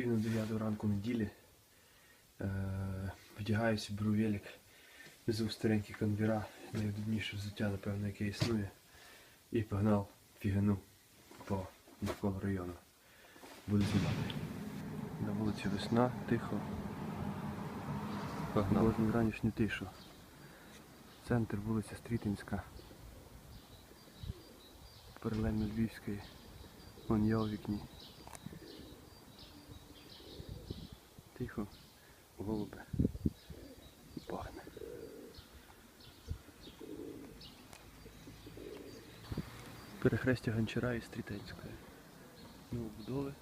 пів на 9 ранку неділі. Е, вдягаюся, беру велик, везу старенький конвіра, найудобніше взуття, напевно, яке існує. І погнав фігану по навколо району. Буду знімати. На вулиці весна, тихо. Погнав. Можна ранішню тишу. Центр вулиця Стрітинська. Паралельно Львівської. Вон я у вікні. Тихо. Голуби. І пахне. Перехрестя Гончара і Стрітинської. Ну, будови.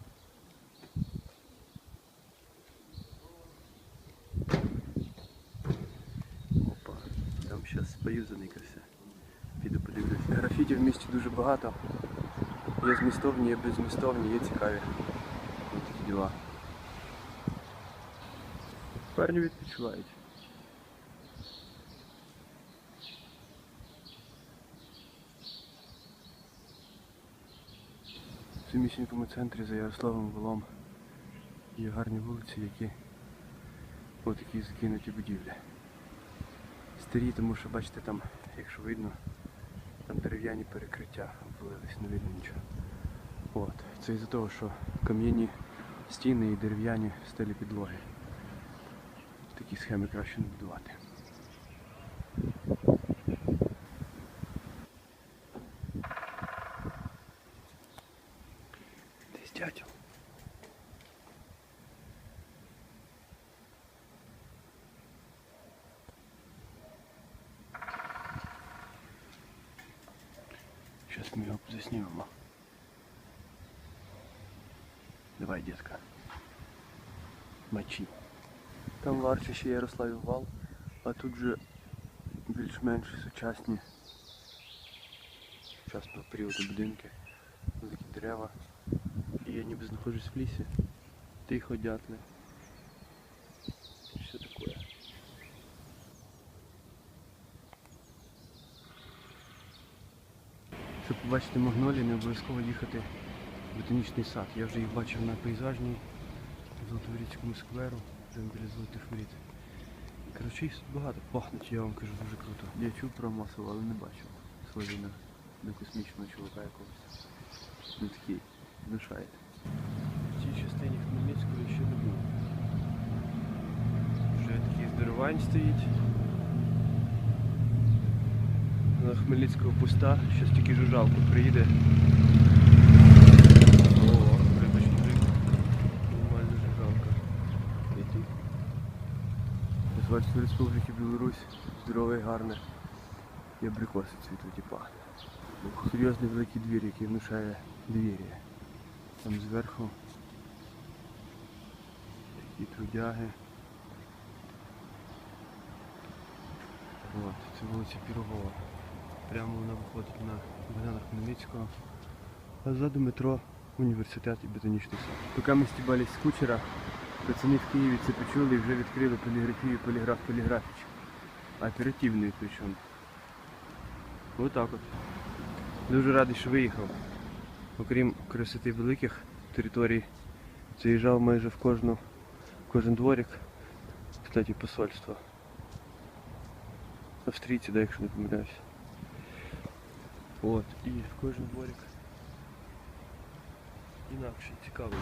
Опа, там зараз спою заникався. Піду подивлюсь. Графіті в місті дуже багато. Є змістовні, є беззмістовні, є цікаві. Ось такі діла. Парні відпочивають. В самісінькому центрі за Ярославом Волом є гарні вулиці, які отакі закинуті будівлі. Старі, тому що бачите там, якщо видно, там дерев'яні перекриття обвалились, не видно нічого. От. Це із-за того, що кам'яні стіни і дерев'яні стелі підлоги. Такі схеми краще не будувати. Десь дятел. Сейчас мы его заснимем. Давай, детка. Мочи. Там варче ще Ярославів вал, а тут же більш-менш сучасні сучасного періоду будинки, великі дерева. І я ніби знаходжусь в лісі. Тихо, дятли. Що таке? Щоб побачити магнолії, не обов'язково їхати в ботанічний сад. Я вже їх бачив на пейзажній в Золотоворіцькому скверу, золотих воріт. Коротше, їх тут багато пахнуть, я вам кажу, дуже круто. Я чув про масово, але не бачив. Схожий на, на космічного чувака якогось. Ну такий, внушає. В цій частині Хмельницького ще не був. Вже такий здоровань стоїть. На Хмельницького пуста, щось тільки жужжалку приїде. Звальство Республіки Білорусь. Здорове, гарне. І абрикоси цвітуть і пахне. Серйозний великий двір, який внушає довір'я. Там зверху такі трудяги. От, це вулиця Пірогова. Прямо вона виходить на Богдана Хмельницького. А ззаду метро університет і ботанічний сад. Поки ми стібались з кучера, пацани в Києві це почули і вже відкрили поліграфію, поліграф поліграфіч. Оперативний причому. Отак от. Дуже радий, що виїхав. Окрім красоти великих територій, заїжджав майже в кожну, в кожен дворик. Кстати, посольство. Австрійці, да, якщо не помиляюсь. От, і в кожен дворик інакше, цікавий.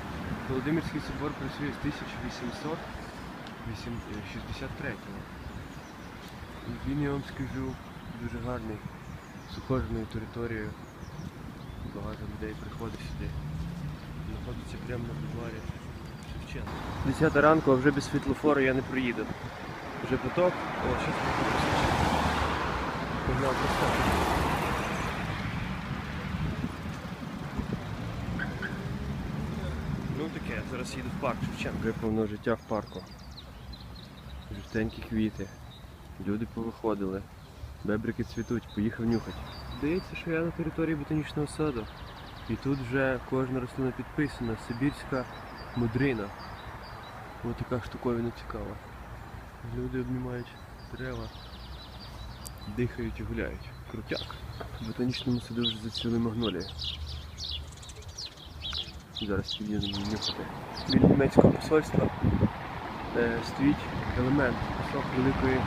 Володимирський собор працює з 1863 го Він, я вам скажу, дуже гарний, з ухоженою територією. Багато людей приходить сюди. Знаходиться прямо на бульварі Шевченка. 10 ранку, а вже без світлофору я не проїду. Вже поток. О, щось Погнав поставити. Ну таке, зараз їду в парк Шевченка. Вже повно життя в парку. Жовтенькі квіти. Люди повиходили. Бебрики цвітуть, поїхав нюхати. Здається, що я на території ботанічного саду. І тут вже кожна рослина підписана. Сибірська мудрина. Ось така штуковина цікава. Люди обнімають дерева, дихають і гуляють. Крутяк. В ботанічному саду вже зацвіли магнолії. Зараз під'їдемо нюхати. Біля німецького посольства е, стоїть елемент, кусок великої